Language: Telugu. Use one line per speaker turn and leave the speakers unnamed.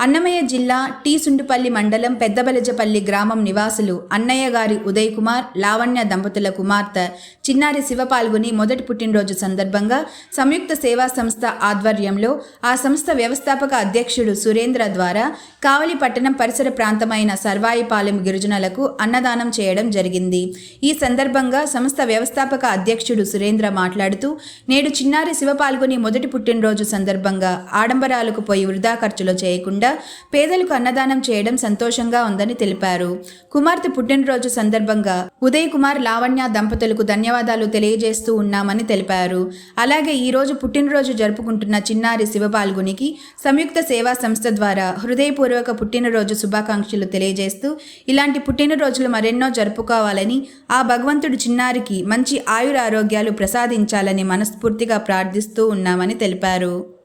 అన్నమయ్య జిల్లా టీ సుండుపల్లి మండలం పెద్దబలజపల్లి గ్రామం నివాసులు అన్నయ్య గారి ఉదయ్ కుమార్ లావణ్య దంపతుల కుమార్తె చిన్నారి శివ పాల్గొని మొదటి పుట్టినరోజు సందర్భంగా సంయుక్త సేవా సంస్థ ఆధ్వర్యంలో ఆ సంస్థ వ్యవస్థాపక అధ్యక్షుడు సురేంద్ర ద్వారా కావలి పట్టణం పరిసర ప్రాంతమైన సర్వాయిపాలెం గిరిజనులకు అన్నదానం చేయడం జరిగింది. ఈ సందర్భంగా సంస్థ వ్యవస్థాపక అధ్యక్షుడు సురేంద్ర మాట్లాడుతూ నేడు చిన్నారి శివ పాల్గొని మొదటి పుట్టినరోజు సందర్భంగా ఆడంబరాలకు పోయి వృధా ఖర్చులు చేయకుండా పేదలకు అన్నదానం చేయడం సంతోషంగా ఉందని తెలిపారు. కుమార్తె పుట్టినరోజు సందర్భంగా ఉదయ్ కుమార్ లావణ్య దంపతులకు ధన్యవాదాలు తెలియజేస్తూ ఉన్నామని తెలిపారు. అలాగే ఈ రోజు పుట్టినరోజు జరుపుకుంటున్న చిన్నారి శివపాల్గునికి సంయుక్త సేవా సంస్థ ద్వారా హృదయపూర్వక పుట్టినరోజు శుభాకాంక్షలు తెలియజేస్తూ ఇలాంటి పుట్టినరోజులు మరెన్నో జరుపుకోవాలని ఆ భగవంతుడు చిన్నారికి మంచి ఆయురారోగ్యాలు ప్రసాదించాలని మనస్ఫూర్తిగా ప్రార్థిస్తూ ఉన్నామని తెలిపారు.